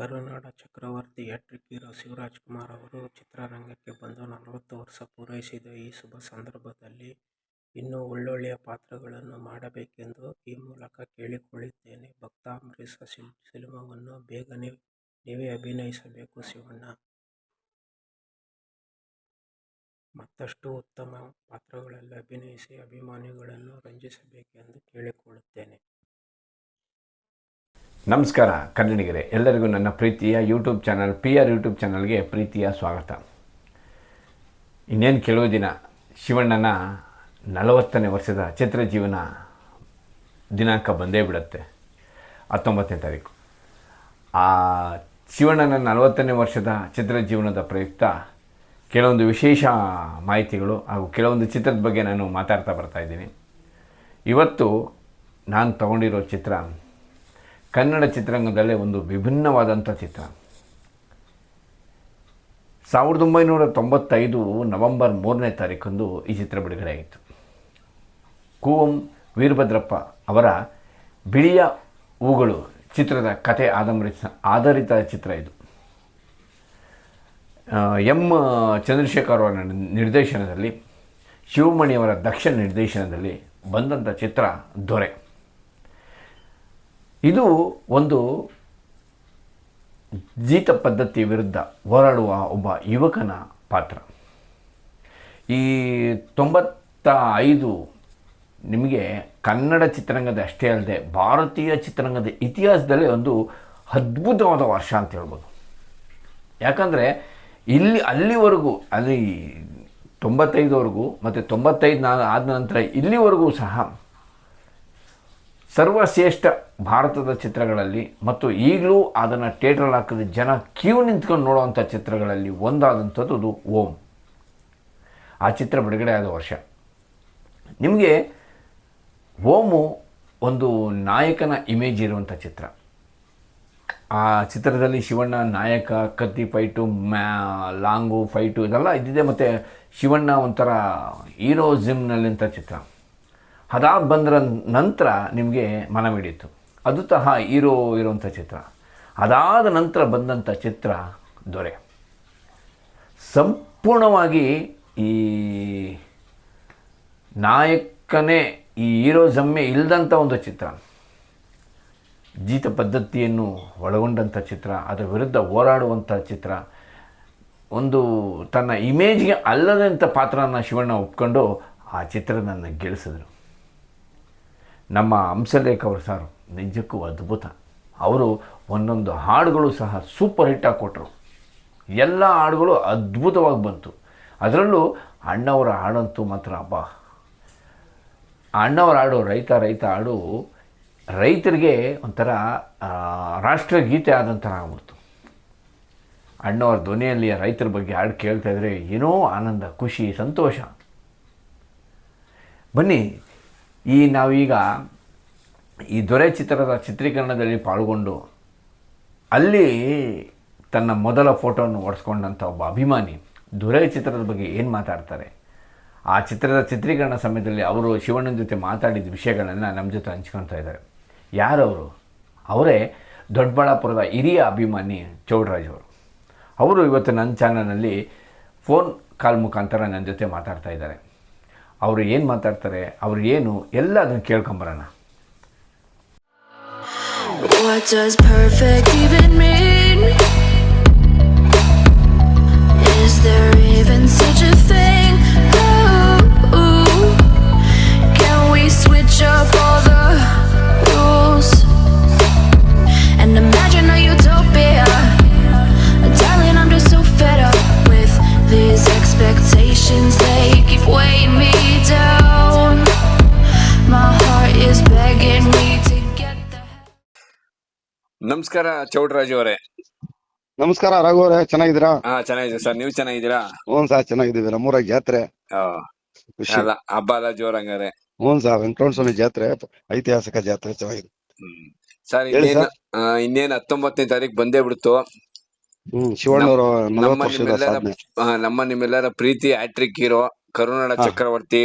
ಕರುನಾಡ ಚಕ್ರವರ್ತಿ hat-trick hero Shivarajkumar ಅವರು ಚಿತ್ರರಂಗಕ್ಕೆ ಬಂದು ನಲವತ್ತು ವರ್ಷ ಪೂರೈಸಿದ ಈ ಶುಭ ಸಂದರ್ಭದಲ್ಲಿ ಇನ್ನೂ ಒಳ್ಳೊಳ್ಳೆಯ ಪಾತ್ರಗಳನ್ನು ಮಾಡಬೇಕೆಂದು ಈ ಮೂಲಕ ಕೇಳಿಕೊಳ್ಳುತ್ತೇನೆ. ಭಕ್ತ ಅಂಬರೀಷ್ ಸಿನಿಮಾವನ್ನು ಬೇಗನೆ ನೀವೇ ಅಭಿನಯಿಸಬೇಕು ಶಿವಣ್ಣ. ಮತ್ತಷ್ಟು ಉತ್ತಮ ಪಾತ್ರಗಳಲ್ಲಿ ಅಭಿನಯಿಸಿ ಅಭಿಮಾನಿಗಳನ್ನು ರಂಜಿಸಬೇಕೆಂದು ಕೇಳಿಕೊಳ್ಳುತ್ತೇನೆ. ನಮಸ್ಕಾರ, ಕನ್ನಡಿಗರೇ. ಎಲ್ಲರಿಗೂ ನನ್ನ ಪ್ರೀತಿಯ YouTube channel P R YouTube ಚಾನಲ್ಗೆ ಪ್ರೀತಿಯ ಸ್ವಾಗತ. ಇನ್ನೇನು ಕೆಲವು ದಿನ ಶಿವಣ್ಣನ ನಲವತ್ತನೇ ವರ್ಷದ ಚಿತ್ರಜೀವನ ದಿನಾಂಕ ಬಂದೇ ಬಿಡುತ್ತೆ. ಹತ್ತೊಂಬತ್ತನೇ ತಾರೀಕು. ಆ ಶಿವಣ್ಣನ ನಲವತ್ತನೇ ವರ್ಷದ ಚಿತ್ರಜೀವನದ ಪ್ರಯುಕ್ತ ಕೆಲವೊಂದು ವಿಶೇಷ ಮಾಹಿತಿಗಳು ಹಾಗೂ ಕೆಲವೊಂದು ಚಿತ್ರದ ಬಗ್ಗೆ ನಾನು ಮಾತಾಡ್ತಾ ಬರ್ತಾ ಇದ್ದೀನಿ. ಇವತ್ತು ನಾನು ತಗೊಂಡಿರೋ ಚಿತ್ರ ಕನ್ನಡ ಚಿತ್ರರಂಗದಲ್ಲೇ ಒಂದು ವಿಭಿನ್ನವಾದಂಥ ಚಿತ್ರ. ಸಾವಿರದ ಒಂಬೈನೂರ ತೊಂಬತ್ತೈದು ನವೆಂಬರ್ ಮೂರನೇ ತಾರೀಕಂದು ಈ ಚಿತ್ರ ಬಿಡುಗಡೆ ಆಯಿತು ಕುವಂ ವೀರಭದ್ರಪ್ಪ ಅವರ ಬಿಳಿಯ ಹೂಗಳು ಚಿತ್ರದ ಕತೆ ಆಧಾರಿತ ಆಧಾರಿತ ಚಿತ್ರ ಇದು. ಎಂ ಚಂದ್ರಶೇಖರ್ ಅವರ ನಿರ್ದೇಶನದಲ್ಲಿ, ಶಿವಮಣಿಯವರ ದಕ್ಷ ನಿರ್ದೇಶನದಲ್ಲಿ ಬಂದಂಥ ಚಿತ್ರ ದೊರೆ. ಇದು ಒಂದು ಜೀತ ಪದ್ಧತಿ ವಿರುದ್ಧ ಹೋರಾಡುವ ಒಬ್ಬ ಯುವಕನ ಪಾತ್ರ. ಈ ತೊಂಬತ್ತ ಐದು ನಿಮಗೆ ಕನ್ನಡ ಚಿತ್ರರಂಗದ ಅಷ್ಟೇ ಅಲ್ಲದೆ ಭಾರತೀಯ ಚಿತ್ರರಂಗದ ಇತಿಹಾಸದಲ್ಲಿ ಒಂದು ಅದ್ಭುತವಾದ ವರ್ಷ ಅಂತ ಹೇಳ್ಬೋದು. ಯಾಕಂದರೆ ಇಲ್ಲಿ, ಅಲ್ಲಿವರೆಗೂ, ಅಲ್ಲಿ ತೊಂಬತ್ತೈದವರೆಗೂ ಮತ್ತು ತೊಂಬತ್ತೈದು ನಾ ಆದ ನಂತರ ಇಲ್ಲಿವರೆಗೂ ಸಹ ಸರ್ವಶ್ರೇಷ್ಠ ಭಾರತದ ಚಿತ್ರಗಳಲ್ಲಿ ಮತ್ತು ಈಗಲೂ ಅದನ್ನು ಥಿಯೇಟ್ರಲ್ಲಿ ಹಾಕಿದ ಜನ ಕ್ಯೂ ನಿಂತ್ಕೊಂಡು ನೋಡುವಂಥ ಚಿತ್ರಗಳಲ್ಲಿ ಒಂದಾದಂಥದ್ದು ಅದು ಓಂ. ಆ ಚಿತ್ರ ಬಿಡುಗಡೆ ಆದ ವರ್ಷ. ನಿಮಗೆ ಓಮು ಒಂದು ನಾಯಕನ ಇಮೇಜ್ ಇರುವಂಥ ಚಿತ್ರ. ಆ ಚಿತ್ರದಲ್ಲಿ ಶಿವಣ್ಣ, ನಾಯಕ, ಕತ್ತಿ ಫೈಟು, ಮ್ಯಾ, ಲಾಂಗು ಫೈಟು ಇದೆಲ್ಲ ಇದ್ದಿದೆ, ಮತ್ತು ಶಿವಣ್ಣ ಒಂಥರ ಹೀರೋ ಜಿಮ್ನಲ್ಲಿಂಥ ಚಿತ್ರ. ಅದಾದ ಬಂದರ ನಂತರ ನಿಮಗೆ ಮನಮಿಡಿತು ಅದು ತಹ ಹೀರೋ ಇರುವಂಥ ಚಿತ್ರ. ಅದಾದ ನಂತರ ಬಂದಂಥ ಚಿತ್ರ ದೊರೆ. ಸಂಪೂರ್ಣವಾಗಿ ಈ ನಾಯಕನೇ ಈ ಹೀರೋಜಮ್ಮೆ ಇಲ್ಲದಂಥ ಒಂದು ಚಿತ್ರ. ಜೀತ ಪದ್ಧತಿಯನ್ನು ಒಳಗೊಂಡಂಥ ಚಿತ್ರ, ಅದರ ವಿರುದ್ಧ ಹೋರಾಡುವಂಥ ಚಿತ್ರ. ಒಂದು ತನ್ನ ಇಮೇಜ್ಗೆ ಅಲ್ಲದಂಥ ಪಾತ್ರನ ಶಿವಣ್ಣ ಒಪ್ಕೊಂಡು ಆ ಚಿತ್ರವನ್ನು ಗೆಲ್ಲಿಸಿದ್ರು ನಮ್ಮ ಹಂಸಲೇಖ ಅವರು ಸರ್, ನಿಜಕ್ಕೂ ಅದ್ಭುತ. ಅವರು ಒಂದೊಂದು ಹಾಡುಗಳು ಸಹ ಸೂಪರ್ ಹಿಟ್ಟಾಗಿ ಕೊಟ್ಟರು ಎಲ್ಲ ಹಾಡುಗಳು ಅದ್ಭುತವಾಗಿ ಬಂತು. ಅದರಲ್ಲೂ ಅಣ್ಣವರ ಹಾಡಂತೂ ಮಾತ್ರ ಹಬ್ಬ. ಅಣ್ಣವರ ಹಾಡು, ರೈತ ರೈತ ಹಾಡು, ರೈತರಿಗೆ ಒಂಥರ ರಾಷ್ಟ್ರಗೀತೆ ಆದಂಥರ ಆಗ್ಬಿಡ್ತು. ಅಣ್ಣವರ ಧ್ವನಿಯಲ್ಲಿ ರೈತರ ಬಗ್ಗೆ ಹಾಡು ಕೇಳ್ತಾ ಇದ್ರೆ ಏನೋ ಆನಂದ, ಖುಷಿ, ಸಂತೋಷ. ಬನ್ನಿ ಈ ನಾವೀಗ ಈ ದೊರೆ ಚಿತ್ರದ ಚಿತ್ರೀಕರಣದಲ್ಲಿ ಪಾಲ್ಗೊಂಡು ಅಲ್ಲಿ ತನ್ನ ಮೊದಲ ಫೋಟೋವನ್ನು ಒಡಿಸ್ಕೊಂಡಂಥ ಒಬ್ಬ ಅಭಿಮಾನಿ ದೊರೆ ಚಿತ್ರದ ಬಗ್ಗೆ ಏನು ಮಾತಾಡ್ತಾರೆ? ಆ ಚಿತ್ರದ ಚಿತ್ರೀಕರಣ ಸಮಯದಲ್ಲಿ ಅವರು ಶಿವಣ್ಣನ ಜೊತೆ ಮಾತಾಡಿದ ವಿಷಯಗಳನ್ನು ನಮ್ಮ ಜೊತೆ ಹಂಚ್ಕೊಳ್ತಾ ಇದ್ದಾರೆ. ಯಾರವರು ಅವರೇ? ದೊಡ್ಡಬಳ್ಳಾಪುರದ ಹಿರಿಯ ಅಭಿಮಾನಿ ಚೌಡರಾಜ್ ಅವರು. ಅವರು ಇವತ್ತು ನನ್ನ ಚಾನಲ್ನಲ್ಲಿ ಫೋನ್ ಕಾಲ್ ಮುಖಾಂತರ ನನ್ನ ಜೊತೆ ಮಾತಾಡ್ತಾ ಇದ್ದಾರೆ. ಅವರು ಏನು ಮಾತಾಡ್ತಾರೆ ಅವರು ಏನು ಎಲ್ಲ ಅದನ್ನು ಕೇಳ್ಕೊಂಬರೋಣ What does perfect even mean? Is there even such a ನಮಸ್ಕಾರ ಚೌಡ್ರಾಜ್ ಅವರೇ. ನಮಸ್ಕಾರ ರಘು ಅವರೇ ಚೆನ್ನಾಗಿದ್ದೀರಾ? ಹಾ ಚೆನ್ನಾಗಿದೆ ಸರ್ ನೀವು ಚೆನ್ನಾಗಿದ್ದೀರಾ? ಹ್ಞೂ ಸರ್ ಚೆನ್ನಾಗಿದ್ದೀವಿ. ನಮ್ಮೂರಾಗ ಜಾತ್ರೆ. ಆ, ಖುಷಿ. ಅಲ್ಲ ಹಬ್ಬ ಎಲ್ಲ ಜೋರಂಗಾರೆ. ಹ್ಞೂ ಸರ್ ವೆಂಕಟರಮಣ ಸ್ವಾಮಿ ಜಾತ್ರೆ ಐತಿಹಾಸಿಕ ಜಾತ್ರೆ ಚೆನ್ನಾಗಿದೆ. ಹ್ಮ್ ಸರ್ ಹೇಳಿ ಇನ್ನೇನ್. ಆ, ಇನ್ನೇನ್ ಹತ್ತೊಂಬತ್ತನೇ ತಾರೀಕು ಬಂದೇ ಬಿಡ್ತು? ಶಿವಣ್ಣವರು ನಮ್ಮ ವರ್ಷದ ನಿಮ್ಮೆಲ್ಲರ ಸಾಧನೆ. ಆ, ನಮ್ಮ ನಿಮ್ಮೆಲ್ಲರ ಪ್ರೀತಿ ಹ್ಯಾಟ್ರಿಕ್ ಹೀರೋ ಕರುನಾಡ ಹಾ. ಚಕ್ರವರ್ತಿ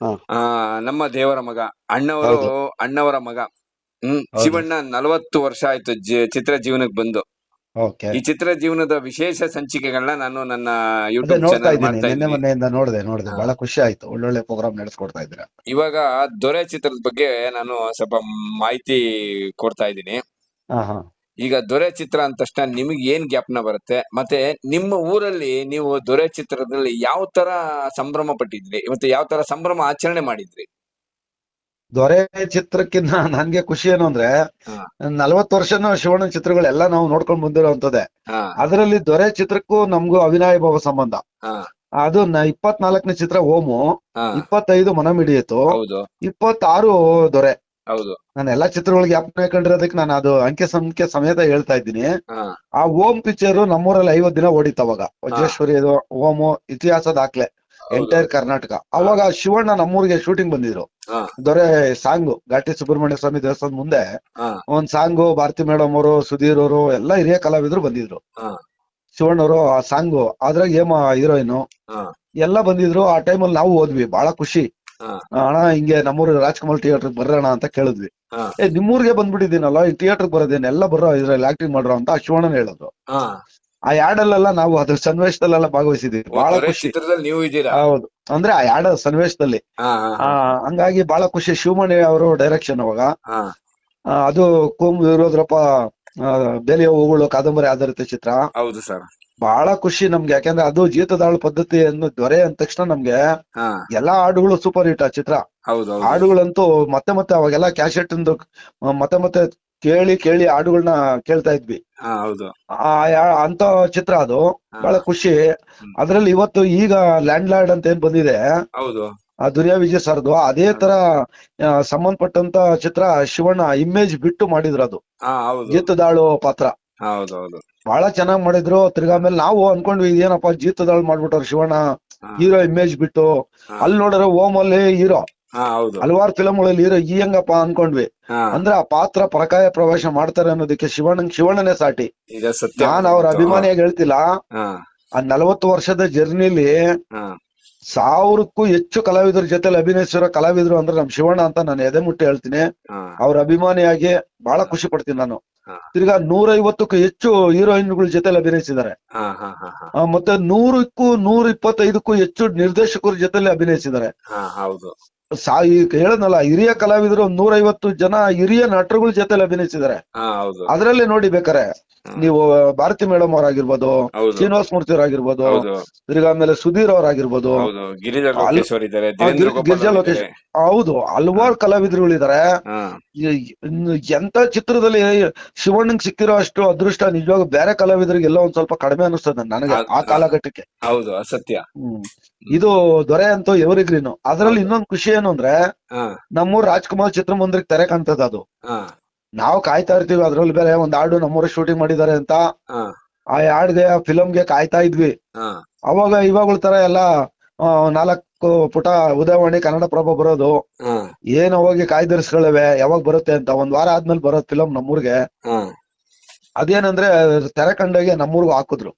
ಹಾ. ಆ ನಮ್ಮ ದೇವರ ಮಗ ಅಣ್ಣವರು ಹೌದು. ಅಣ್ಣವರ ಮಗ. ಹ್ಮ್ ಶಿವಣ್ಣ ನಲವತ್ತು ವರ್ಷ ಆಯ್ತು ಚಿತ್ರ ಜೀವನಕ್ಕೆ ಬಂದು. ಈ ಚಿತ್ರ ಜೀವನದ ವಿಶೇಷ ಸಂಚಿಕೆಗಳನ್ನ ನಾನು ನನ್ನ ಯೂಟ್ಯೂಬ್ ಚಾನಲ್ ನೋಡಿದೆ ನೋಡಿದೆ. ಬಹಳ ಖುಷಿ ಆಯ್ತು. ಒಳ್ಳೊಳ್ಳೆ ಪ್ರೋಗ್ರಾಮ್ ನಡೆಸ್ಕೊಡ್ತಾ ಇದ್ದೀರಾ? ಇವಾಗ ದೊರೆ ಚಿತ್ರದ ಬಗ್ಗೆ ನಾನು ಸ್ವಲ್ಪ ಮಾಹಿತಿ ಕೊಡ್ತಾ ಇದ್ದೀನಿ. ಈಗ ದೊರೆ ಚಿತ್ರ ಅಂದ ತಕ್ಷಣ ನಿಮಗೆ ಏನ್ ಜ್ಞಾಪನ ಬರುತ್ತೆ? ಮತ್ತೆ ನಿಮ್ಮ ಊರಲ್ಲಿ ನೀವು ದೊರೆ ಚಿತ್ರದಲ್ಲಿ ಯಾವ ತರ ಸಂಭ್ರಮ ಪಟ್ಟಿದ್ರಿ? ಮತ್ತೆ ಯಾವ ತರ ಸಂಭ್ರಮ ಆಚರಣೆ ಮಾಡಿದ್ರಿ? ದೊರೆ ಚಿತ್ರಕ್ಕಿಂತ ನನ್ಗೆ ಖುಷಿ ಏನು ಅಂದ್ರೆ ನಲ್ವತ್ ವರ್ಷನ ಶಿವಣ್ಣ ಚಿತ್ರಗಳೆಲ್ಲ ನಾವು ನೋಡ್ಕೊಂಡ್ ಬಂದಿರೋಂಥದ್ದೇ ಹಾ. ಅದರಲ್ಲಿ ದೊರೆ ಚಿತ್ರಕ್ಕೂ ನಮ್ಗೂ ಅವಿನಾಯ ಭಾವ ಸಂಬಂಧ ಅದು ಇಪ್ಪತ್ನಾಲ್ಕನೇ ಚಿತ್ರ ಓಮು ಇಪ್ಪತ್ತೈದು ಮನ ಮಿಡಿಯಿತು ಇಪ್ಪತ್ತಾರು ದೊರೆ. ಹೌದು. ನಾನು ಎಲ್ಲಾ ಚಿತ್ರಗಳಿಗೆ ಯಾಪ್ ಕಂಡಿರೋದಕ್ಕೆ ನಾನು ಅದು ಅಂಕೆ ಸಂಖ್ಯೆ ಸಮೇತ ಹೇಳ್ತಾ ಇದ್ದೀನಿ. ಆ ಓಂ ಪಿಕ್ಚರ್ ನಮ್ಮೂರಲ್ಲಿ ಐವತ್ ದಿನ ಓಡಿತ್ತು ಅವಾಗ. ವಜ್ರೇಶ್ವರಿ ಓಮು ಇತಿಹಾಸ ದಾಖಲೆ. ಎಂಟೈರ್ ಕರ್ನಾಟಕ ಅವಾಗ ಶಿವಣ್ಣ ನಮ್ಮೂರಿಗೆ ಶೂಟಿಂಗ್ ಬಂದಿದ್ರು. ದೊರೆ ಸಾಂಗು ಘಾಟಿ ಸುಬ್ರಹ್ಮಣ್ಯ ಸ್ವಾಮಿ ದೇವಸ್ಥಾನದ ಮುಂದೆ ಒಂದ್ ಸಾಂಗು ಭಾರತಿ ಮೇಡಮ್ ಅವರು ಸುಧೀರ್ ಅವರು ಎಲ್ಲ ಹಿರಿಯ ಕಲಾವಿದ್ರು ಬಂದಿದ್ರು. ಶಿವಣ್ಣ ಅವರು ಆ ಸಾಂಗು ಅದ್ರಾಗ ಏಮ ಹೀರೋಯಿನ್ ಎಲ್ಲ ಬಂದಿದ್ರು. ಆ ಟೈಮಲ್ಲಿ ನಾವು ಹೋದ್ವಿ ಬಹಳ ಖುಷಿ. ಅಣ್ಣ ಹಿಂಗೆ ನಮ್ಮೂರು ರಾಜ್ಕುಮಾರ್ ಥಿಯೇಟರ್ ಬರೋಣ ಅಂತ ಕೇಳಿದ್ವಿ. ಏ ನಿಮ್ಮೂರಿಗೆ ಬಂದ್ಬಿಟ್ಟಿದ್ದೀನಲ್ಲ ಈ ಥಿಯೇಟರ್ ಬರೋದೇನೆ? ಎಲ್ಲ ಬರೋ ಇದ್ರಲ್ಲಿ ಆಕ್ಟಿಂಗ್ ಮಾಡ್ರೋ ಅಂತ ಶಿವಣ್ಣ ಶಿವಣ್ಣನ ಹೇಳಿದ್ರು ಆ ಯಾಡಲ್ಲೆಲ್ಲ ನಾವು ಅದ್ರ ಸನ್ನಿವೇಶದಲ್ಲೆಲ್ಲ ಭಾಗವಹಿಸಿದ್ವಿ. ಬಹಳ ಖುಷಿ. ಚಿತ್ರದಲ್ಲಿ ನೀವು ಇದ್ದೀರಾ? ಹೌದು. ಅಂದ್ರೆ ಆ ಯಾಡ ಸನ್ನಿವೇಶದಲ್ಲಿ. ಆ ಹಂಗಾಗಿ ಬಹಳ ಖುಷಿ. ಶಿವಮಣಿ ಅವರು ಡೈರೆಕ್ಷನ್ ಅವಾಗ. ಹಾ. ಆ, ಅದು ಕುಂ ವಿರೋದ್ರಪ್ಪ ಬೆಲೆಯ ಹೂಗಳು ಕಾದಂಬರಿ ಆಧಾರಿತ ಚಿತ್ರ. ಹೌದು ಸರ್. ಬಹಳ ಖುಷಿ ನಮ್ಗೆ. ಯಾಕಂದ್ರೆ ಅದು ಜೀತದಾಳು ಪದ್ಧತಿಯನ್ನು ದೊರೆ ಅಂದ ತಕ್ಷಣ ನಮ್ಗೆ ಹಾ. ಎಲ್ಲಾ ಹಾಡುಗಳು ಸೂಪರ್ ಹಿಟ್ ಆ ಚಿತ್ರ. ಹೌದು ಹೌದು. ಹಾಡುಗಳಂತೂ ಮತ್ತೆ ಮತ್ತೆ ಅವಾಗೆಲ್ಲ ಕ್ಯಾಸೆಟ್ ಮತ್ತೆ ಮತ್ತೆ ಕೇಳಿ ಕೇಳಿ ಹಾಡುಗಳನ್ನ ಕೇಳ್ತಾ ಇದ್ವಿ. ಹೌದು. ಅಂತ ಚಿತ್ರ ಅದು. ಬಹಳ ಖುಷಿ. ಅದ್ರಲ್ಲಿ ಇವತ್ತು ಈಗ ಲ್ಯಾಂಡ್ ಲಾರ್ಡ್ ಅಂತ ಏನ್ ಬಂದಿದೆ? ಹೌದು. ಆ ದುರ್ಯಾ ವಿಜಯ್ ಸರ್ದು. ಅದೇ ತರ ಸಂಬಂಧಪಟ್ಟಂತ ಚಿತ್ರ ಶಿವಣ್ಣ ಇಮೇಜ್ ಬಿಟ್ಟು ಮಾಡಿದ್ರು ಅದು. ಜೀತದಾಳು ಪಾತ್ರ. ಬಹಳ ಚೆನ್ನಾಗಿ ಮಾಡಿದ್ರು. ತಿರ್ಗಾ ಮೇಲೆ ನಾವು ಅನ್ಕೊಂಡ್ವಿ ಏನಪ್ಪಾ ಜೀತದಾಳು ಮಾಡ್ಬಿಟ್ಟವ್ರು ಶಿವಣ್ಣ. ಹೀರೋ ಇಮೇಜ್ ಬಿಟ್ಟು. ಅಲ್ಲಿ ನೋಡಿದ್ರೆ ಓಮ್ ಅಲ್ಲಿ ಹೀರೋ. ಹಲವಾರು ಫಿಲಮ್ಗಳಲ್ಲಿ ಹೀರೋ ಈ ಹೆಂಗಪ್ಪ ಅನ್ಕೊಂಡ್ವಿ. ಅಂದ್ರೆ ಆ ಪಾತ್ರ ಪರಕಾಯ ಪ್ರವೇಶ ಮಾಡ್ತಾರೆ ಅನ್ನೋದಕ್ಕೆ ಶಿವಣ್ಣ ಶಿವಣ್ಣನೇ ಸಾಟಿ. ನಾನ್ ಅವ್ರ ಅಭಿಮಾನಿಯಾಗಿ ಹೇಳ್ತಿಲ್ಲ. ಆ ನಲವತ್ತು ವರ್ಷದ ಜರ್ನಿಲಿ ಸಾವಿರಕ್ಕೂ ಹೆಚ್ಚು ಕಲಾವಿದರ ಜೊತೆಲಿ ಅಭಿನಯಿಸಿರೋ ಕಲಾವಿದರು ಅಂದ್ರೆ ನಮ್ ಶಿವಣ್ಣ ಅಂತ ನಾನು ಎದೆ ಮುಟ್ಟಿ ಹೇಳ್ತೀನಿ. ಅವ್ರ ಅಭಿಮಾನಿಯಾಗಿ ಬಹಳ ಖುಷಿ ಪಡ್ತೀನಿ ನಾನು. ತಿರ್ಗಾ ನೂರೈವತ್ತಕ್ಕೂ ಹೆಚ್ಚು ಹೀರೋಯಿನ್ಗಳ ಜೊತೆಲಿ ಅಭಿನಯಿಸಿದ್ದಾರೆ. ಮತ್ತೆ ನೂರಕ್ಕೂ ನೂರ ಇಪ್ಪತ್ತೈದಕ್ಕೂ ಹೆಚ್ಚು ನಿರ್ದೇಶಕರ ಜೊತೆಲಿ ಅಭಿನಯಿಸಿದ್ದಾರೆ. ಸಾ ಹೇಳದ್ನಲ್ಲ ಹಿರಿಯ ಕಲಾವಿದರು ಒಂದ್ ನೂರೈವತ್ತು ಜನ ಹಿರಿಯ ನಟರುಗಳ ಜೊತೆಲಿ ಅಭಿನಯಿಸಿದ್ದಾರೆ. ಅದರಲ್ಲಿ ನೋಡಿ ಬೇಕಾರೆ ನೀವು ಭಾರತಿ ಮೇಡಮ್ ಅವರಾಗಿರ್ಬೋದು ಶ್ರೀನಿವಾಸ ಮೂರ್ತಿ ಅವರಾಗಿರ್ಬೋದು ತಿರ್ಗಾ ಆಮೇಲೆ ಸುಧೀರ್ ಅವರಾಗಿರ್ಬೋದು. ಹೌದು. ಗಿರಿಜಾ ಲೋಕೇಶ್. ಹೌದು. ಹಲವಾರು ಕಲಾವಿದರುಗಳಿದ್ದಾರೆ ಎಂತ ಚಿತ್ರದಲ್ಲಿ ಶಿವಣ್ಣಂಗ್ ಸಿಕ್ಕಿರೋ ಅಷ್ಟು ಅದೃಷ್ಟ ನಿಜವಾಗ ಬೇರೆ ಕಲಾವಿದರಿಗೆಲ್ಲ ಒಂದ್ ಸ್ವಲ್ಪ ಕಡಿಮೆ ಅನಿಸ್ತದೆ ನನಗೆ ಆ ಕಾಲಘಟ್ಟಕ್ಕೆ. ಹೌದು ಸತ್ಯ ಹ್ಮ್. ಇದು ದೊರೆ ಅಂತೂ ಎವರಿಗ್ರೀನು. ಅದ್ರಲ್ಲಿ ಇನ್ನೊಂದ್ ಖುಷಿ ಏನು ಅಂದ್ರೆ ನಮ್ಮೂರ್ ರಾಜ್ಕುಮಾರ್ ಚಿತ್ರಮಂದಿರಕ್ಕೆ ತೆರೆ ಕಾಣ್ತದ ಅದು. ನಾವು ಕಾಯ್ತಾ ಇರ್ತೀವಿ ಅದ್ರಲ್ಲಿ ಬೇರೆ ಒಂದ್ ಹಾಡು ನಮ್ಮೂರ ಶೂಟಿಂಗ್ ಮಾಡಿದ್ದಾರೆ ಅಂತ. ಆ ಹಾಡ್ಗೆ ಆ ಫಿಲಮ್ಗೆ ಕಾಯ್ತಾ ಇದ್ವಿ. ಅವಾಗ ಇವಾಗಳ ತರ ಎಲ್ಲ ನಾಲ್ಕು ಪುಟ ಉದಯವಾಣಿ ಕನ್ನಡ ಪ್ರಭ ಬರೋದು. ಏನ್ ಹೋಗಿ ಕಾಯ್ದಿರಿಸ್ಕೊಳ್ಳವೆ ಯಾವಾಗ ಬರುತ್ತೆ ಅಂತ ಒಂದ್ ವಾರ ಆದ್ಮೇಲೆ ಬರೋದ್ ಫಿಲಮ್ ನಮ್ಮೂರ್ಗೆ. ಅದೇನಂದ್ರೆ ತೆರೆ ಕಂಡಾಗೆ ನಮ್ಮೂರ್ಗೂ ಹಾಕಿದ್ರು.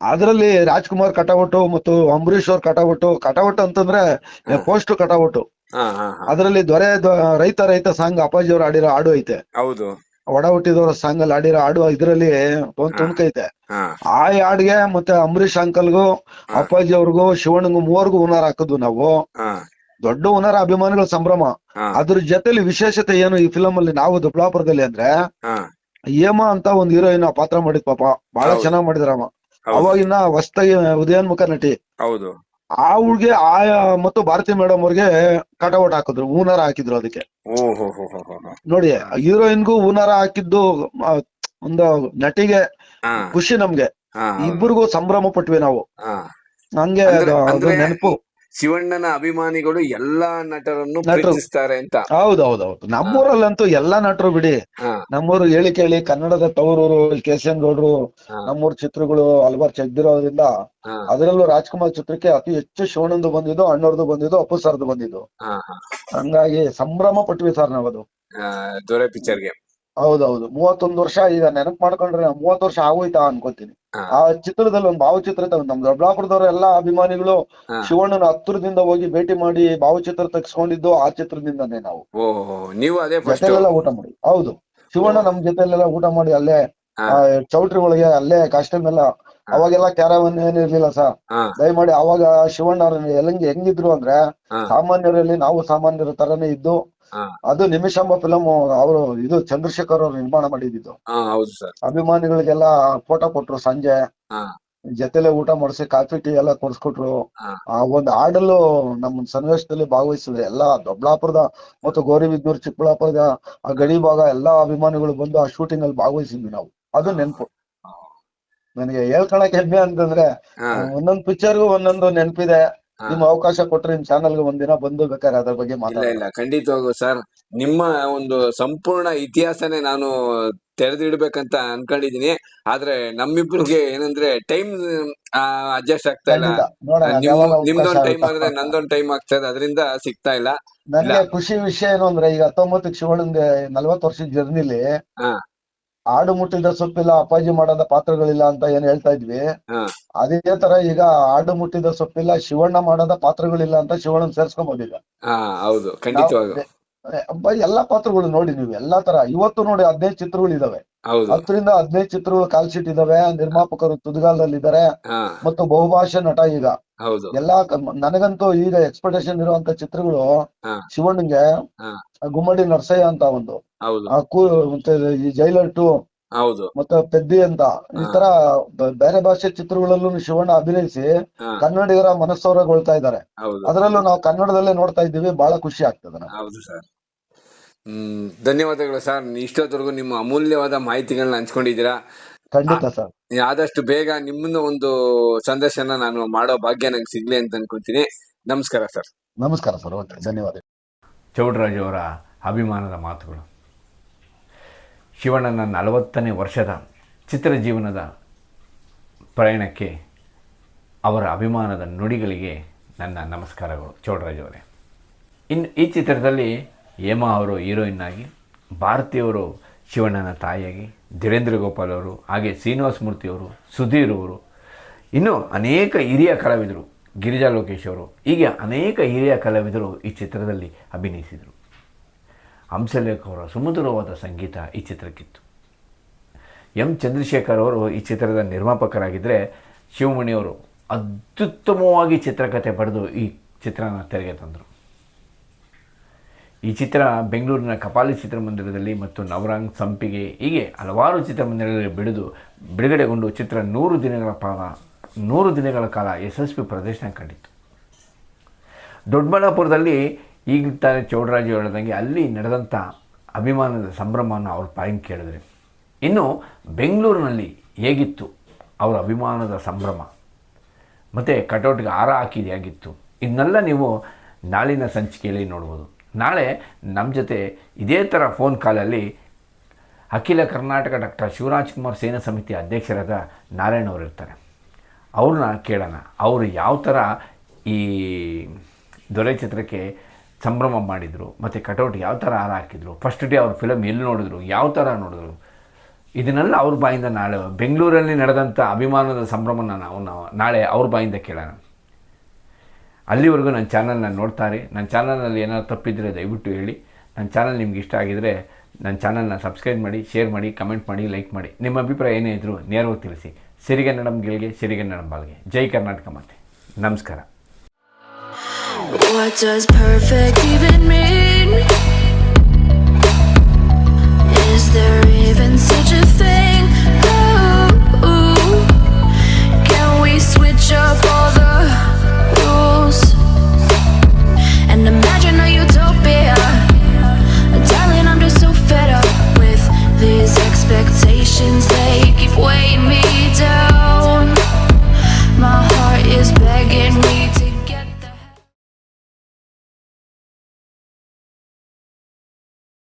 ಅದ್ರಲ್ಲಿ ರಾಜ್ಕುಮಾರ್ ಕಟಾವಟು ಮತ್ತು ಅಂಬರೀಶ್ ಅವ್ರ ಕಟಾವಟು ಕಟಾವಟು ಅಂತಂದ್ರೆ. ಪೋಸ್ಟ್ ಕಟಾವಟು ಅದರಲ್ಲಿ ದೊರೆ ರೈತ ರೈತ ಸಾಂಗ್ ಅಪ್ಪಾಜಿ ಅವ್ರು ಆಡಿರೋ ಹಾಡು ಐತೆ. ಹೌದು. ಒಡ ಹುಟ್ಟಿದವರ ಸಾಂಗ್ ಅಲ್ಲಿ ಆಡಿರೋ ಹಾಡು ಇದ್ರಲ್ಲಿ ಒಂದ್ ಹಾ. ತುಣುಕೈತೆ ಆ ಹಾಡ್ಗೆ ಮತ್ತೆ ಅಂಬರೀಶ್ ಅಂಕಲ್ಗೂ. ಅಪ್ಪಾಜಿ ಅವ್ರಿಗೂ ಶಿವಣ್ಣಗೂ ಮೂವರ್ಗೂ ಹುನಾರ್ ಹಾಕಿದ್ವು ನಾವು. ದೊಡ್ಡ ಹುನಾರ ಅಭಿಮಾನಿಗಳ ಸಂಭ್ರಮ. ಅದ್ರ ಜೊತೆಲಿ ವಿಶೇಷತೆ ಏನು ಈ ಫಿಲಮ್ ಅಲ್ಲಿ ನಾವು ದೊಡ್ಡಾಪುರದಲ್ಲಿ ಅಂದ್ರೆ ಹೇಮಾ ಅಂತ ಒಂದ್ ಹೀರೋಯಿನ್ ಪಾತ್ರ ಮಾಡಿದ್ ಪಾಪ. ಬಹಳ. ಚೆನ್ನಾಗ್ ಮಾಡಿದ್ರಮ್ಮ ಅವಾಗಿನ ಹೊಸ್ತಾಗಿ ಉದಯೋನ್ಮುಖ ನಟಿ. ಹೌದು. ಆ ಹುಡ್ಗೆ ಆ ಮತ್ತು ಭಾರತಿ ಮೇಡಮ್ ಅವ್ರಿಗೆ ಕಟೌಟ್ ಹಾಕಿದ್ರು ಹೂನಾರ ಹಾಕಿದ್ರು ಅದಕ್ಕೆ. ನೋಡಿ ಹೀರೋಯಿನ್ಗೂ ಹೂನಾರ ಹಾಕಿದ್ದು ಒಂದು ನಟಿಗೆ ಖುಷಿ ನಮ್ಗೆ. ಇಬ್ಬರಿಗೂ ಸಂಭ್ರಮ ಪಟ್ವಿ ನಾವು. ಹಂಗೆ ನೆನಪು. ಶಿವಣ್ಣನ ಅಭಿಮಾನಿಗಳು ಎಲ್ಲಾ ನಟರನ್ನು ನಟರು. ಪ್ರೀತಿಸ್ತಾರೆ ಅಂತ. ಹೌದೌದೌದು. ನಮ್ಮೂರಲ್ಲಂತೂ ಎಲ್ಲಾ ನಟರು ಬಿಡಿ. ನಮ್ಮೂರು ಹೇಳಿ ಕೇಳಿ ಕನ್ನಡದ ತವರೂರು ಕೆ ಸಿ ಎನ್ ಗೌಡ್ರು ನಮ್ಮೂರ್ ಚಿತ್ರಗಳು ಹಲವಾರು ಚೆದ್ದಿರೋದ್ರಿಂದ ಅದರಲ್ಲೂ ರಾಜ್ಕುಮಾರ್ ಚಿತ್ರಕ್ಕೆ ಅತಿ ಹೆಚ್ಚು ಶಿವಣ್ಣಂದು ಬಂದಿದ್ದು ಅಣ್ಣವ್ರದ್ದು ಬಂದಿದ್ದು ಅಪ್ಪು ಸರ್ದು ಬಂದಿದ್ದು. ಹಂಗಾಗಿ ಸಂಭ್ರಮ ಪಟ್ವಿ ಸರ್ ನಾವದು. ದೊರೆ ಪಿಕ್ಚರ್ಗೆ ಹೌದೌದು. ಮೂವತ್ತೊಂದು ವರ್ಷ ಈಗ ನೆನಪು ಮಾಡ್ಕೊಂಡ್ರೆ ಮೂವತ್ತು ವರ್ಷ ಆಗೋಯ್ತಾ ಅನ್ಕೋತೀನಿ. ಆ ಚಿತ್ರದಲ್ಲಿ ಒಂದು ಭಾವಚಿತ್ರ. ನಮ್ ದೊಡ್ಡಬಳ್ಳಾಪುರದವ್ರ ಎಲ್ಲಾ ಅಭಿಮಾನಿಗಳು ಶಿವಣ್ಣನ ಹತ್ತಿರದಿಂದ ಹೋಗಿ ಭೇಟಿ ಮಾಡಿ ಭಾವಚಿತ್ರ ತೆಗೆಸ್ಕೊಂಡಿದ್ದು ಆ ಚಿತ್ರದಿಂದನೇ ನಾವು. ನೀವು ಅದೇ ಜೊತೆಲೆಲ್ಲ ಊಟ ಮಾಡಿ. ಹೌದು. ಶಿವಣ್ಣ ನಮ್ ಜೊತೆಲೆಲ್ಲ ಊಟ ಮಾಡಿ ಅಲ್ಲೇ ಆ ಚೌಟ್ರಿ ಒಳಗೆ ಅಲ್ಲೇ ಕಾಸ್ಟ್ಯೂಮ್ ಎಲ್ಲ. ಅವಾಗೆಲ್ಲ ಕ್ಯಾರವನ್ ಏನಿರ್ಲಿಲ್ಲ ಸರ್ ದಯಮಾಡಿ ಅವಾಗ ಶಿವಣ್ಣ ಎಲ್ಲಂಗೆ ಹೆಂಗ್ ಹೆಂಗಿದ್ರು ಅಂದ್ರೆ ಸಾಮಾನ್ಯರಲ್ಲಿ ನಾವು ಸಾಮಾನ್ಯರ ತರನೇ ಇದ್ದು. ಅದು ನಿಮಿಷಂಬ ಫಿಲಂ ಅವರು ಇದು ಚಂದ್ರಶೇಖರ್ ಅವರು ನಿರ್ಮಾಣ ಮಾಡಿದ್ದು ಹೌದು ಸರ್. ಅಭಿಮಾನಿಗಳಿಗೆಲ್ಲ ಫೋಟೋ ಕೊಟ್ರು ಸಂಜೆ. ಜೊತೆಲೆ ಊಟ ಮಾಡಿಸಿ ಕಾಫಿ ಟೀ ಎಲ್ಲ ಕೊಡ್ಸ್ಕೊಟ್ರು. ಆ ಒಂದು ಹಾಡಲ್ಲೂ ನಮ್ಮ ಸನ್ನಿವೇಶದಲ್ಲಿ ಭಾಗವಹಿಸಿದ್ರು ಎಲ್ಲಾ ದೊಡ್ಡಬಳ್ಳಾಪುರದ ಮತ್ತು ಗೌರಿಬಿದನೂರು ಚಿಕ್ಕಬಳ್ಳಾಪುರದ ಆ ಗಡಿ ಭಾಗ ಎಲ್ಲಾ ಅಭಿಮಾನಿಗಳು ಬಂದು ಆ ಶೂಟಿಂಗ್ ಅಲ್ಲಿ ಭಾಗವಹಿಸಿದ್ವಿ ನಾವು. ಅದು ನೆನಪು. ನನಗೆ ಹೇಳ್ಕೊಳಕ್ ಹೆಮ್ಮೆ ಅಂತಂದ್ರೆ ಒಂದೊಂದು ಪಿಕ್ಚರ್ಗೂ ಒಂದೊಂದು ನೆನಪಿದೆ. ನಿಮ್ ಅವಕಾಶ ಕೊಟ್ರೆ ನಿಮ್ ಚಾನಲ್ಗೆ ಒಂದಿನ ಬಂದು ಬೇಕಾದ್ರೆ ಅದ್ರ ಬಗ್ಗೆ ಇಲ್ಲ ಮಾತಾಡ ಇಲ್ಲ ಖಂಡಿತವಾಗೂ ಸರ್. ನಿಮ್ಮ ಒಂದು ಸಂಪೂರ್ಣ ಇತಿಹಾಸನೇ ನಾನು ತೆರೆದಿಡ್ಬೇಕಂತ ಅನ್ಕೊಂಡಿದೀನಿ. ಆದ್ರೆ ನಮ್ಮಿಬ್ರಿಗೆ ಏನಂದ್ರೆ ಟೈಮ್ ಅಡ್ಜಸ್ಟ್ ಆಗ್ತಾ ಇಲ್ಲ. ಖಂಡಿತ. ನೋಡೋಣ ನಿಮ್ ಯಾವಾಗ ಅವಕಾಶ ನಿಮ್ದೊಂದ್ ಟೈಮ್ ಆಗುತ್ತೋ. ಆದ್ರೆ ನಂದೊಂದ್ ಟೈಮ್ ಆಗ್ತಾ ಇದೆ ಅದರಿಂದ ಸಿಗ್ತಾ ಇಲ್ಲ. ನನಗೆ ಖುಷಿ ವಿಷಯ ಏನು ಅಂದ್ರೆ ಈಗ ಹತ್ತೊಂಬತ್ತಕ್ಕೆ ಶಿವಣ್ಣಂಗೆ ನಲ್ವತ್ತು ವರ್ಷದ ಜರ್ನಿಲಿ ಹಾ. ಆಡು ಮುಟ್ಟಿದ ಸೊಪ್ಪಿಲ್ಲ ಅಪ್ಪಾಜಿ ಮಾಡದ ಪಾತ್ರಗಳಿಲ್ಲ ಅಂತ ಏನ್ ಹೇಳ್ತಾ ಇದ್ವಿ. ಅದೇ ತರ ಈಗ ಆಡು ಮುಟ್ಟಿದ ಸೊಪ್ಪಿಲ್ಲ ಶಿವಣ್ಣ ಮಾಡದ ಪಾತ್ರಗಳಿಲ್ಲ ಅಂತ ಶಿವಣ್ಣ ಸೇರ್ಸ್ಕೊಂಬೋದೀಗ ಹಾ ಹೌದು. ಖಂಡಿತವಾಗೂ ನಾವು ಎಲ್ಲಾ ಪಾತ್ರಗಳು ನೋಡಿ ನೀವು ಎಲ್ಲಾ ತರ. ಇವತ್ತು ನೋಡಿ ಹದಿನೈದು ಚಿತ್ರಗಳು ಇದಾವೆ ಹೌದು ಹತ್ತರಿಂದ ಹದಿನೈದು ಚಿತ್ರಗಳು ಕಾಲ್ ಶೀಟ್ ಇದಾವೆ. ನಿರ್ಮಾಪಕರು ತುದಿಗಾಲದಲ್ಲಿ ಇದ್ದಾರೆ ಮತ್ತು ಬಹುಭಾಷಾ ನಟ ಈಗ. ಎಲ್ಲಾ ನನಗಂತೂ ಈಗ ಎಕ್ಸ್ಪೆಕ್ಟೇಷನ್ ಇರುವಂತ ಚಿತ್ರಗಳು ಶಿವಣ್ಣಗೆ ಗುಮ್ಮಡಿ ನರಸಯ್ಯ ಅಂತ ಒಂದು. ಮತ್ತೆ ಈ ಜೈಲರ್ ಟು ಹೌದು. ಮತ್ತೆ ಪೆದ್ದಿ ಅಂತ ಈ. ತರ ಬೇರೆ ಭಾಷೆ ಚಿತ್ರಗಳಲ್ಲೂ ಶಿವಣ್ಣ ಅಭಿನಯಿಸಿ ಕನ್ನಡಿಗರ ಮನಸ್ಸವರಗೊಳ್ತಾ ಇದ್ದಾರೆ. ಅದರಲ್ಲೂ ನಾವು ಕನ್ನಡದಲ್ಲೇ ನೋಡ್ತಾ ಇದ್ದೀವಿ. ಬಹಳ ಖುಷಿ ಆಗ್ತದೆ ನಮ್ಗೆ. ಹೌದು ಸರ್ ಹ್ಮ್ ಧನ್ಯವಾದಗಳು ಸರ್. ಇಷ್ಟೊತ್ತವರೆಗೂ ನಿಮ್ಮ ಅಮೂಲ್ಯವಾದ ಮಾಹಿತಿಗಳನ್ನ ಹಂಚ್ಕೊಂಡಿದ್ದೀರಾ? ಖಂಡಿತ ಸರ್. ಆದಷ್ಟು ಬೇಗ ನಿಮ್ಮನ್ನ ಒಂದು ಸಂದರ್ಶನ ನಾನು ಮಾಡೋ ಭಾಗ್ಯ ನಂಗೆ ಸಿಗ್ಲಿ ಅಂತ ಅನ್ಕೊಂತೀನಿ ನಮಸ್ಕಾರ ಸರ್. ನಮಸ್ಕಾರ ಸರ್. ಓಕೆ ಧನ್ಯವಾದ ಚೌಡರಾಜ್ ಅವರ ಅಭಿಮಾನದ ಮಾತುಗಳು. ಶಿವಣ್ಣನ ನಲವತ್ತನೇ ವರ್ಷದ ಚಿತ್ರ ಜೀವನದ ಪ್ರಯಾಣಕ್ಕೆ ಅವರ ಅಭಿಮಾನದ ನುಡಿಗಳಿಗೆ ನನ್ನ ನಮಸ್ಕಾರಗಳು ಚೌಡರಾಜ್ ಅವರೇ. ಇನ್ನು ಈ ಚಿತ್ರದಲ್ಲಿ ಹೇಮಾ ಅವರು ಹೀರೋಯಿನ್ ಆಗಿ ಭಾರತಿಯವರು ಶಿವಣ್ಣನ ತಾಯಿಯಾಗಿ, ಧೀರೇಂದ್ರ ಗೋಪಾಲ್ ಅವರು, ಹಾಗೆ ಶ್ರೀನಿವಾಸ ಮೂರ್ತಿ ಅವರು, ಸುಧೀರ್ ಅವರು. ಇನ್ನೂ ಅನೇಕ ಹಿರಿಯ ಕಲಾವಿದರು, ಗಿರಿಜಾ ಲೋಕೇಶ್ ಅವರು. ಹೀಗೆ ಅನೇಕ ಹಿರಿಯ ಕಲಾವಿದರು ಈ ಚಿತ್ರದಲ್ಲಿ ಅಭಿನಯಿಸಿದರು. ಹಂಸಲೇಖ ಅವರ ಸುಮಧುರವಾದ ಸಂಗೀತ ಈ ಚಿತ್ರಕ್ಕಿತ್ತು. ಎಂ ಚಂದ್ರಶೇಖರ್ ಅವರು ಈ ಚಿತ್ರದ ನಿರ್ಮಾಪಕರಾಗಿದ್ದರೆ ಶಿವಮಣಿಯವರು ಅತ್ಯುತ್ತಮವಾಗಿ ಚಿತ್ರಕಥೆ ಪಡೆದು ಈ ಚಿತ್ರನ ತೆರೆಗೆ ತಂದರು. ಈ ಚಿತ್ರ ಬೆಂಗಳೂರಿನ ಕಪಾಲಿ ಚಿತ್ರಮಂದಿರದಲ್ಲಿ ಮತ್ತು ನವರಾಂಗ್ ಸಂಪಿಗೆ ಹೀಗೆ ಹಲವಾರು ಚಿತ್ರಮಂದಿರಗಳಲ್ಲಿ ಬಿಡಿದು ಬಿಡುಗಡೆಗೊಂಡು ಚಿತ್ರ ನೂರು ದಿನಗಳ ಕಾಲ, ನೂರು ದಿನಗಳ ಕಾಲ ಯಶಸ್ವಿ ಪ್ರದರ್ಶನ ಕಂಡಿತ್ತು. ದೊಡ್ಡಬಳ್ಳಾಪುರದಲ್ಲಿ ಈಗ ತಾನೇ ಚೌಡರಾಜು ಹೇಳಿದಂಗೆ ಅಲ್ಲಿ ನಡೆದಂಥ ಅಭಿಮಾನದ ಸಂಭ್ರಮವನ್ನು ಅವರು ಪಾಯಿಂಟ್ ಕೇಳಿದ್ರೆ. ಇನ್ನು ಬೆಂಗಳೂರಿನಲ್ಲಿ ಹೇಗಿತ್ತು ಅವರ ಅಭಿಮಾನದ ಸಂಭ್ರಮ? ಮತ್ತು ಕಟೌಟ್ಗೆ ಹಾರ ಹಾಕಿದ ಹೇಗಿತ್ತು ಇದನ್ನೆಲ್ಲ ನೀವು ನಾಳಿನ ಸಂಚಿಕೆಯಲ್ಲಿ ನೋಡ್ಬೋದು. ನಾಳೆ ನಮ್ಮ ಜೊತೆ ಇದೇ ಥರ ಫೋನ್ ಕಾಲಲ್ಲಿ ಅಖಿಲ ಕರ್ನಾಟಕ ಡಾಕ್ಟರ್ ಶಿವರಾಜ್ ಕುಮಾರ್ ಸೇನಾ ಸಮಿತಿ ಅಧ್ಯಕ್ಷರಾದ ನಾರಾಯಣ್ ಅವರು ಇರ್ತಾರೆ. ಅವ್ರನ್ನ ಕೇಳೋಣ. ಅವರು ಯಾವ ಥರ ಈ ದೊರೆ ಚಿತ್ರಕ್ಕೆ ಸಂಭ್ರಮ ಮಾಡಿದರು, ಮತ್ತು ಕಟೌಟ್ ಯಾವ ಥರ ಹಾರ ಹಾಕಿದ್ರು ಫಸ್ಟ್ ಡೇ ಅವ್ರ ಫಿಲಮ್ ಎಲ್ಲಿ ನೋಡಿದ್ರು, ಯಾವ ಥರ ನೋಡಿದ್ರು, ಇದನ್ನೆಲ್ಲ ಅವ್ರ ಬಾಯಿಂದ ನಾಳೆ ಬೆಂಗಳೂರಲ್ಲಿ ನಡೆದಂಥ ಅಭಿಮಾನದ ಸಂಭ್ರಮನ ನಾವು ನಾವು ನಾಳೆ ಅವ್ರ ಬಾಯಿಂದ ಕೇಳೋಣ. ಅಲ್ಲಿವರೆಗೂ ನನ್ನ ಚಾನಲ್ನ ನೋಡ್ತಾರೆ. ನನ್ನ ಚಾನಲ್ನಲ್ಲಿ ಏನಾದ್ರು ತಪ್ಪಿದ್ರೆ ದಯವಿಟ್ಟು ಹೇಳಿ. ನನ್ನ ಚಾನಲ್ ನಿಮ್ಗೆ ಇಷ್ಟ ಆಗಿದರೆ ನನ್ನ ಚಾನಲ್ನ ಸಬ್ಸ್ಕ್ರೈಬ್ ಮಾಡಿ, ಶೇರ್ ಮಾಡಿ, ಕಮೆಂಟ್ ಮಾಡಿ, ಲೈಕ್ ಮಾಡಿ. ನಿಮ್ಮ ಅಭಿಪ್ರಾಯ ಏನೇ ಇದ್ದರೂ ನೇರವಾಗಿ ತಿಳಿಸಿ. ಸಿರಿಗನ್ನಡಂ ಗೆಲ್ಗೆ ಸಿರಿಗನ್ನಡಂ ಬಾಳಿಗೆ ಜೈ ಕರ್ನಾಟಕ ಮಾತೆ. ನಮಸ್ಕಾರ.